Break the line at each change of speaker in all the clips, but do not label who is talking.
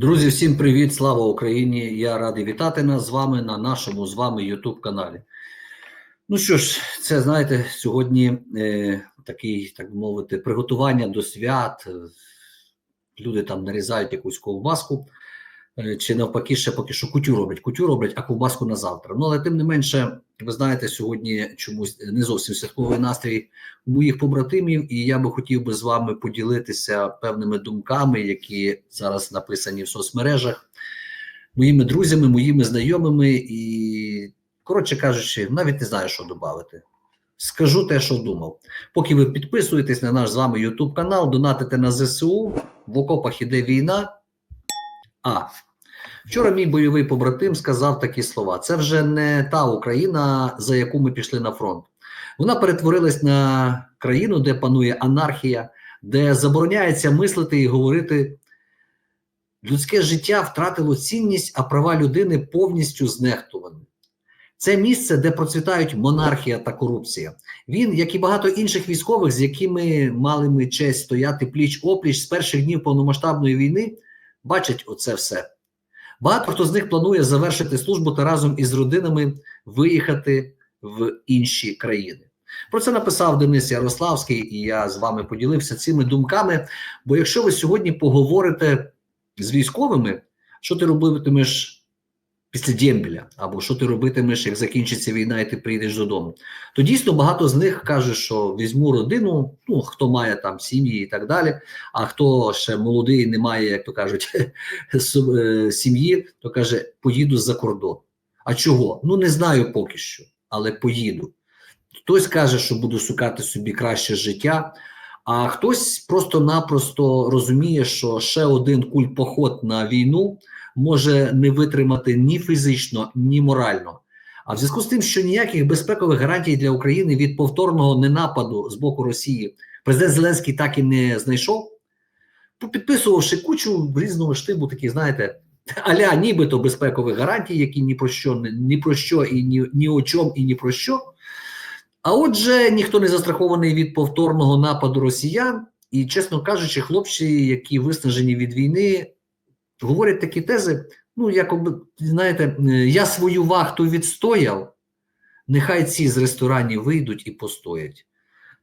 Друзі, всім привіт! Слава Україні! Я радий вітати нас з вами на нашому з вами YouTube каналі. Ну що ж, це знаєте, сьогодні е, такий, так би мовити, приготування до свят. Люди там нарізають якусь ковбаску, чи навпаки, ще поки що кутю роблять, кутю роблять, а ковбаску на завтра. Ну, але тим не менше, ви знаєте, сьогодні чомусь не зовсім святковий настрій у моїх побратимів, і я би хотів би з вами поділитися певними думками, які зараз написані в соцмережах, моїми друзями, моїми знайомими, і, коротше кажучи, навіть не знаю, що додати. Скажу те, що думав. Поки ви підписуєтесь на наш з вами YouTube канал, донатите на ЗСУ, в окопах іде війна. А вчора мій бойовий побратим сказав такі слова: це вже не та Україна, за яку ми пішли на фронт. Вона перетворилась на країну, де панує анархія, де забороняється мислити і говорити. Людське життя втратило цінність, а права людини повністю знехтувані. Це місце, де процвітають монархія та корупція. Він, як і багато інших військових, з якими мали ми честь стояти пліч опліч з перших днів повномасштабної війни, бачать оце все. Багато хто з них планує завершити службу та разом із родинами виїхати в інші країни. Про це написав Денис Ярославський, і я з вами поділився цими думками. Бо якщо ви сьогодні поговорите з військовими, що ти робитимеш після Дємбіля, або що ти робитимеш, як закінчиться війна, і ти прийдеш додому, то дійсно багато з них каже, що візьму родину, ну хто має там сім'ї і так далі. А хто ще молодий, не має, як то кажуть, сім'ї, то каже: поїду за кордон. А чого? Ну не знаю поки що, але поїду. Хтось каже, що буду шукати собі краще життя, а хтось просто-напросто розуміє, що ще один куль поход на війну може не витримати ні фізично, ні морально. А в зв'язку з тим, що ніяких безпекових гарантій для України від повторного ненападу з боку Росії президент Зеленський так і не знайшов, підписувавши кучу різного штибу, такі, знаєте, аля нібито безпекових гарантій, які ні про що ні про що і ні, ні о чому, і ні про що. А отже, ніхто не застрахований від повторного нападу росіян, і, чесно кажучи, хлопці, які виснажені від війни, говорять такі тези. Ну, якоби, знаєте, я свою вахту відстояв, нехай ці з ресторанів вийдуть і постоять.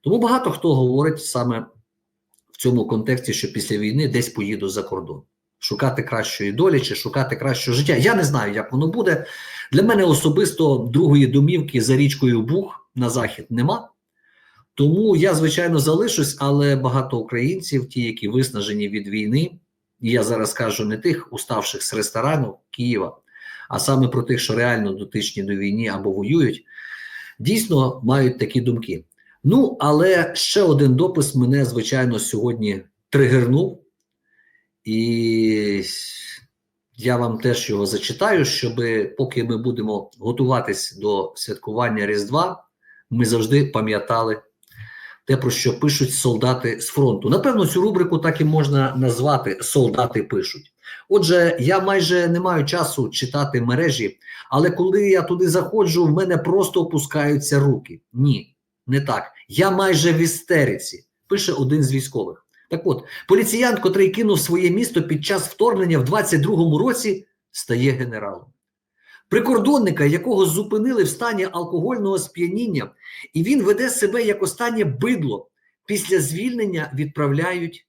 Тому багато хто говорить саме в цьому контексті, що після війни десь поїду за кордон. Шукати кращої долі чи шукати кращого життя. Я не знаю, як воно буде. Для мене особисто другої домівки за річкою Буг на захід нема. Тому я, звичайно, залишусь, але багато українців, ті, які виснажені від війни, я зараз кажу не тих уставших з ресторанів Києва, а саме про тих, що реально дотичні до війни або воюють, дійсно мають такі думки. Ну, але ще один допис мене, звичайно, сьогодні тригернув. І я вам теж його зачитаю, щоб поки ми будемо готуватись до святкування Різдва, ми завжди пам'ятали те, про що пишуть солдати з фронту. Напевно, цю рубрику так і можна назвати Солдати пишуть. Отже, я майже не маю часу читати мережі, але коли я туди заходжу, в мене просто опускаються руки. Ні, не так. Я майже в істериці, пише один з військових. Так от, поліціянт, котрий кинув своє місто під час вторгнення в 22-му році, стає генералом. Прикордонника, якого зупинили в стані алкогольного сп'яніння, і він веде себе як останнє бидло, після звільнення відправляють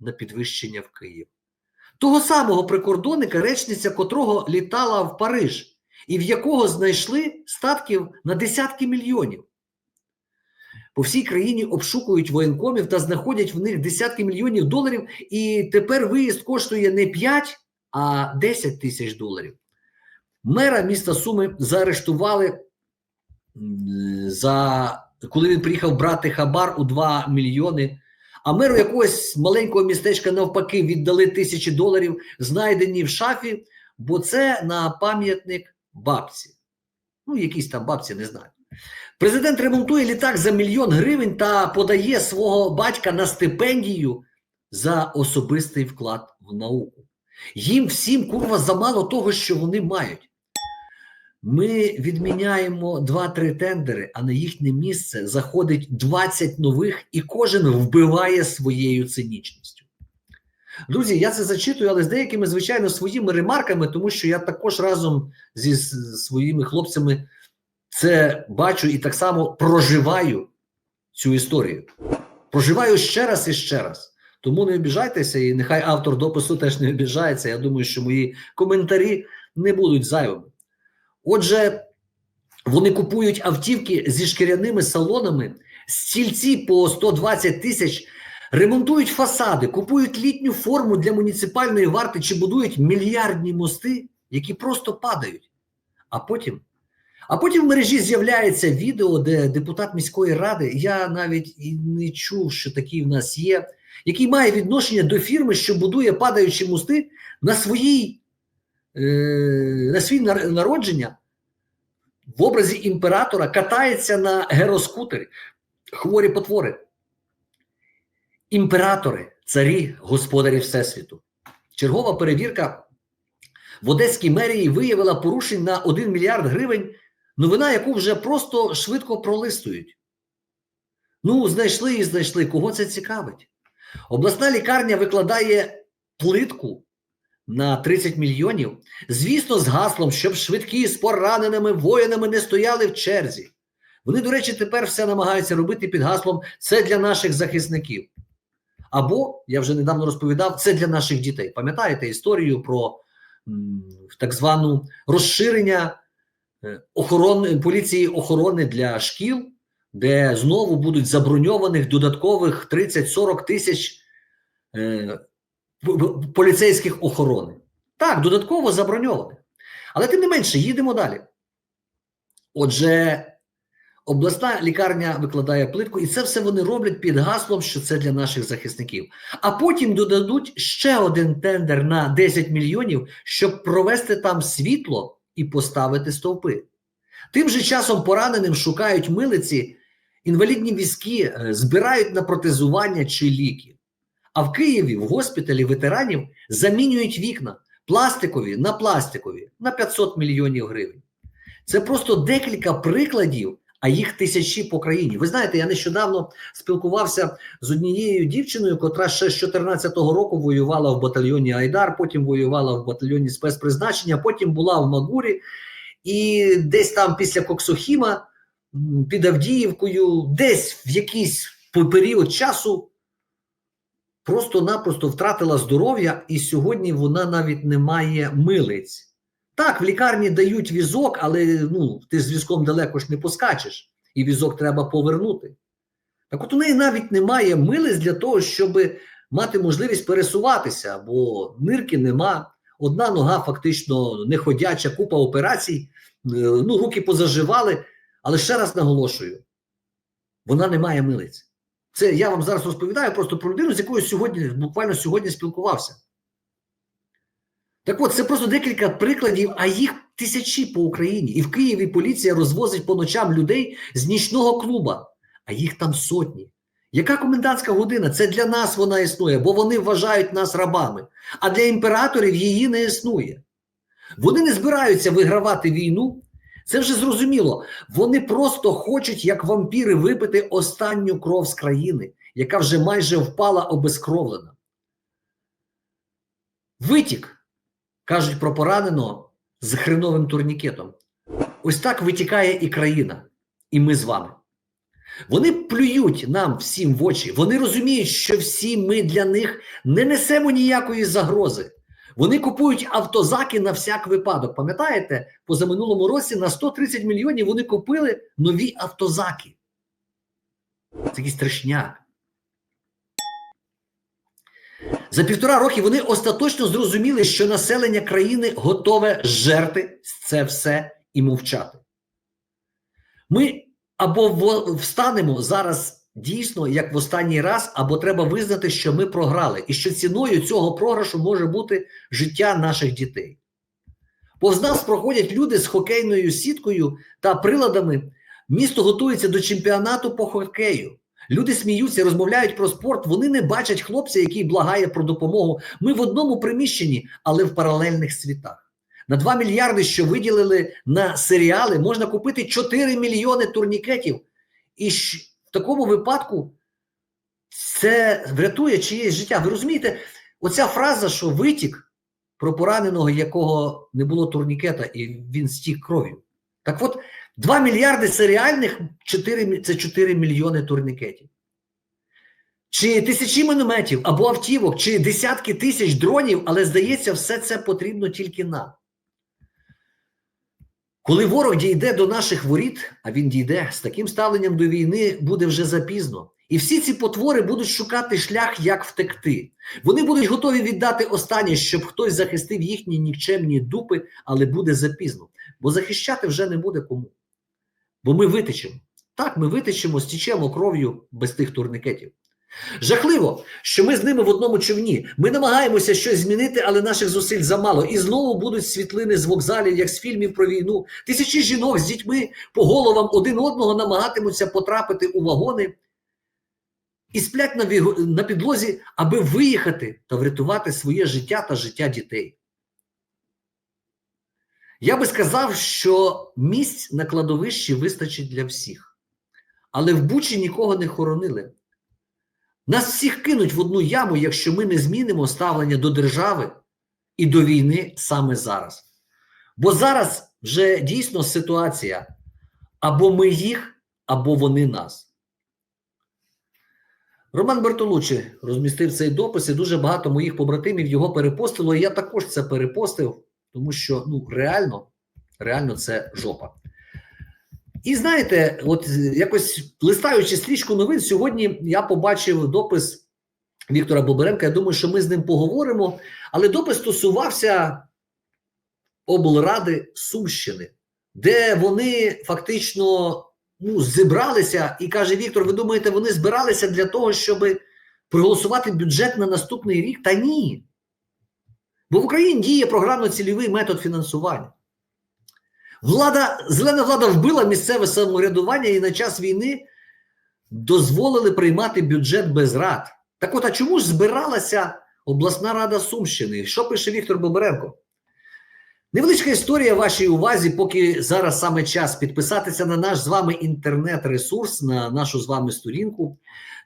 на підвищення в Київ. Того самого прикордонника, речниця котрого літала в Париж, і в якого знайшли статків на десятки мільйонів. По всій країні обшукують воєнкомів та знаходять в них десятки мільйонів доларів, і тепер виїзд коштує не 5, а 10 тисяч доларів. Мера міста Суми заарештували за коли він приїхав брати хабар у 2 мільйони. А меру якогось маленького містечка навпаки віддали тисячі доларів, знайдені в шафі, бо це на пам'ятник бабці. Ну, якісь там бабці, не знаю. Президент ремонтує літак за мільйон гривень та подає свого батька на стипендію за особистий вклад в науку. Їм всім курва замало того, що вони мають. Ми відміняємо 2-3 тендери, а на їхнє місце заходить 20 нових, і кожен вбиває своєю цинічністю. Друзі, я це зачитую, але з деякими, звичайно, своїми ремарками, тому що я також разом зі своїми хлопцями це бачу і так само проживаю цю історію. Проживаю ще раз і ще раз. Тому не обіжайтеся, і нехай автор допису теж не обіжається. Я думаю, що мої коментарі не будуть зайвими. Отже, вони купують автівки зі шкіряними салонами, стільці по 120 тисяч, ремонтують фасади, купують літню форму для муніципальної варти чи будують мільярдні мости, які просто падають. А потім, а потім в мережі з'являється відео, де депутат міської ради, я навіть і не чув, що такий в нас є, який має відношення до фірми, що будує падаючі мости на своїй на свій народження в образі імператора катається на героскутері. Хворі потвори. Імператори, царі, господарі Всесвіту. Чергова перевірка в Одеській мерії виявила порушень на 1 мільярд гривень, новина, яку вже просто швидко пролистують. Ну, знайшли і знайшли. Кого це цікавить? Обласна лікарня викладає плитку на 30 мільйонів, звісно, з гаслом, щоб швидкі з пораненими воїнами не стояли в черзі. Вони, до речі, тепер все намагаються робити під гаслом це для наших захисників. Або, я вже недавно розповідав, це для наших дітей. Пам'ятаєте історію про так звану розширення е, охорони, поліції охорони для шкіл, де знову будуть заброньованих додаткових 30-40 тисяч е, поліцейських охорони. Так, додатково заброньованих. Але тим не менше, їдемо далі. Отже, обласна лікарня викладає плитку, і це все вони роблять під гаслом, що це для наших захисників. А потім додадуть ще один тендер на 10 мільйонів, щоб провести там світло і поставити стовпи. Тим же часом пораненим шукають милиці, інвалідні візки, е, збирають на протезування чи ліки. А в Києві в госпіталі ветеранів замінюють вікна пластикові на пластикові на 500 мільйонів гривень. Це просто декілька прикладів, а їх тисячі по країні. Ви знаєте, я нещодавно спілкувався з однією дівчиною, котра ще з 14-го року воювала в батальйоні Айдар, потім воювала в батальйоні спецпризначення, потім була в Магурі, і десь там після Коксохіма під Авдіївкою, десь в якийсь період часу просто-напросто втратила здоров'я, і сьогодні вона навіть не має милиць. Так, в лікарні дають візок, але ну, ти з візком далеко ж не поскачеш, і візок треба повернути. Так от у неї навіть немає милиць для того, щоб мати можливість пересуватися, бо нирки нема, одна нога фактично неходяча, купа операцій, е, ну, руки позаживали, але ще раз наголошую: вона не має милиць. Це я вам зараз розповідаю просто про людину, з якою сьогодні, буквально сьогодні спілкувався. Так от, це просто декілька прикладів, а їх тисячі по Україні. І в Києві поліція розвозить по ночам людей з нічного клуба, а їх там сотні. Яка комендантська година? Це для нас вона існує, бо вони вважають нас рабами. А для імператорів її не існує. Вони не збираються вигравати війну. Це вже зрозуміло. Вони просто хочуть, як вампіри, випити останню кров з країни, яка вже майже впала обезкровлена. Витік, кажуть про пораненого з хреновим турнікетом. Ось так витікає і країна, і ми з вами. Вони плюють нам всім в очі. Вони розуміють, що всі ми для них не несемо ніякої загрози. Вони купують автозаки на всяк випадок. Пам'ятаєте, позаминулому році на 130 мільйонів вони купили нові автозаки. Це якийсь трешняк. За півтора роки вони остаточно зрозуміли, що населення країни готове жерти це все і мовчати. Ми або встанемо зараз дійсно, як в останній раз, або треба визнати, що ми програли, і що ціною цього програшу може бути життя наших дітей. Повз нас проходять люди з хокейною сіткою та приладами. Місто готується до чемпіонату по хокею. Люди сміються, розмовляють про спорт. Вони не бачать хлопця, який благає про допомогу. Ми в одному приміщенні, але в паралельних світах. На 2 мільярди, що виділили на серіали, можна купити 4 мільйони турнікетів. І в такому випадку це врятує чиєсь життя. Ви розумієте, оця фраза, що витік про пораненого, якого не було турнікета, і він стік кров'ю. Так от, 2 мільярди це реальних 4, це 4 мільйони турнікетів. Чи тисячі мінометів або автівок, чи десятки тисяч дронів, але здається, все це потрібно тільки нам. Коли ворог дійде до наших воріт, а він дійде з таким ставленням до війни, буде вже запізно. І всі ці потвори будуть шукати шлях, як втекти. Вони будуть готові віддати останнє, щоб хтось захистив їхні нікчемні дупи, але буде запізно. Бо захищати вже не буде кому. Бо ми витечемо. Так, ми витечемо, стічемо кров'ю без тих турникетів. Жахливо, що ми з ними в одному човні. Ми намагаємося щось змінити, але наших зусиль замало. І знову будуть світлини з вокзалів, як з фільмів про війну. Тисячі жінок з дітьми по головам один одного намагатимуться потрапити у вагони і сплять на, віго- на підлозі, аби виїхати та врятувати своє життя та життя дітей. Я би сказав, що місць на кладовищі вистачить для всіх, але в Бучі нікого не хоронили. Нас всіх кинуть в одну яму, якщо ми не змінимо ставлення до держави і до війни саме зараз. Бо зараз вже дійсно ситуація або ми їх, або вони нас. Роман Бертолуччі розмістив цей допис, і дуже багато моїх побратимів його перепостило. І я також це перепостив, тому що ну, реально, реально це жопа. І знаєте, от е, якось листаючи стрічку новин, сьогодні я побачив допис Віктора Боберенка. Я думаю, що ми з ним поговоримо. Але допис стосувався облради Сумщини, де вони фактично ну, зібралися, і каже Віктор: ви думаєте, вони збиралися для того, щоб проголосувати бюджет на наступний рік? Та ні. Бо в Україні діє програмно-цільовий метод фінансування. Влада, зелена влада вбила місцеве самоврядування і на час війни дозволили приймати бюджет без рад. Так от, а чому ж збиралася обласна рада Сумщини? Що пише Віктор Бобренко? Невеличка історія вашій увазі, поки зараз саме час підписатися на наш з вами інтернет-ресурс, на нашу з вами сторінку.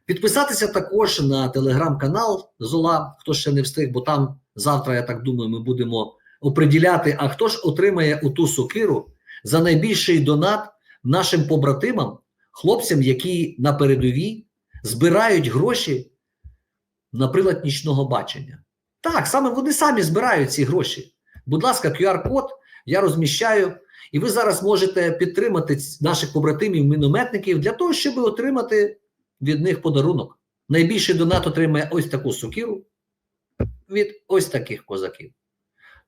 Підписатися також на телеграм-канал Зола, хто ще не встиг, бо там завтра, я так думаю, ми будемо оприділяти, а хто ж отримає у ту сокиру за найбільший донат нашим побратимам, хлопцям, які на передовій збирають гроші на прилад нічного бачення. Так, саме вони самі збирають ці гроші. Будь ласка, QR-код я розміщаю, і ви зараз можете підтримати наших побратимів-мінометників для того, щоб отримати від них подарунок. Найбільший донат отримає ось таку сокиру від ось таких козаків.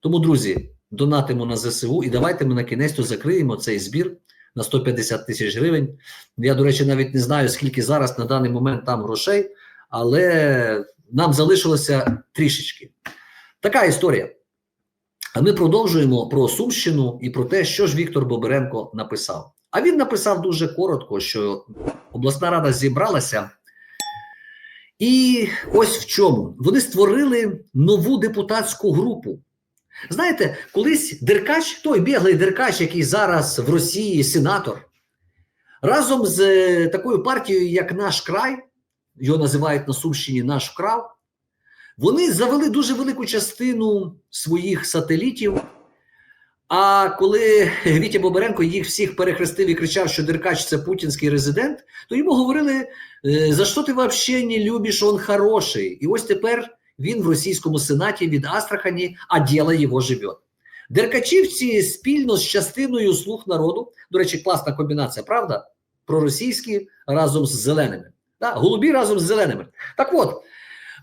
Тому, друзі, донатимо на ЗСУ і давайте ми на кінець закриємо цей збір на 150 тисяч гривень. Я, до речі, навіть не знаю, скільки зараз на даний момент там грошей, але нам залишилося трішечки. Така історія. А ми продовжуємо про Сумщину і про те, що ж Віктор Боберенко написав. А він написав дуже коротко, що обласна рада зібралася. І ось в чому вони створили нову депутатську групу. Знаєте, колись Деркач, той біглий Деркач, який зараз в Росії сенатор, разом з е, такою партією, як наш край, його називають на Сумщині наш крав, вони завели дуже велику частину своїх сателітів. А коли Вітя Боберенко їх всіх перехрестив і кричав, що Деркач це путінський резидент, то йому говорили: «Е, за що ти взагалі не любиш, он хороший. І ось тепер він в російському сенаті від Астрахані, а діло його живе. Деркачівці спільно з частиною слуг народу, до речі, класна комбінація, правда? Проросійські разом з зеленими. Да? Голубі разом з зеленими. Так от,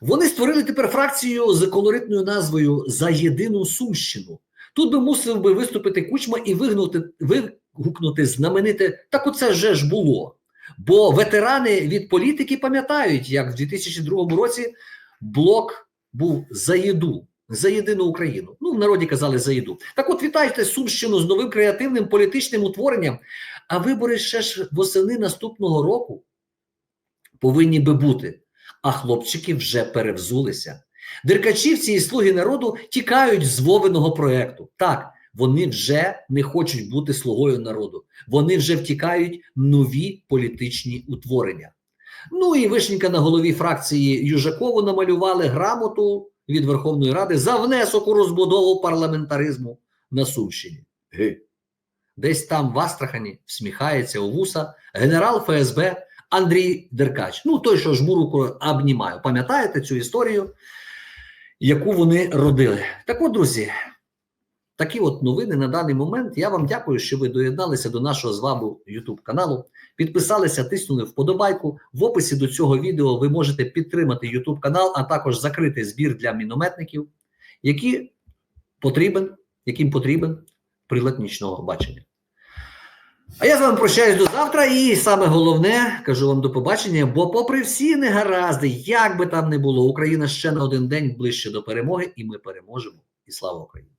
вони створили тепер фракцію з колоритною назвою За єдину Сумщину. Тут би мусив би виступити кучма і вигнути, вигукнути знамените. Так оце вже ж було. Бо ветерани від політики пам'ятають, як в 2002 році блок був за їду, за єдину Україну. Ну, в народі казали за їду. Так от вітайте Сумщину з новим креативним політичним утворенням. А вибори ще ж восени наступного року повинні би бути. А хлопчики вже перевзулися. Деркачівці і слуги народу тікають з Вовиного проекту. Так, вони вже не хочуть бути слугою народу. Вони вже втікають нові політичні утворення. Ну і вишенька на голові фракції Южакову намалювали грамоту від Верховної Ради за внесок у розбудову парламентаризму на Сумщині. Ге. Десь там в Астрахані всміхається у вуса генерал ФСБ Андрій Деркач. Ну, той, що жмуруку обнімаю. Пам'ятаєте цю історію, яку вони родили? Так от, друзі, такі от новини на даний момент. Я вам дякую, що ви доєдналися до нашого з вами YouTube каналу. Підписалися, тиснули вподобайку. В описі до цього відео ви можете підтримати YouTube канал, а також закрити збір для мінометників, які потрібен, яким потрібен прилад нічного бачення. А я з вами прощаюсь до завтра, і саме головне кажу вам до побачення. Бо, попри всі негаразди, як би там не було, Україна ще на один день ближче до перемоги, і ми переможемо. І слава Україні!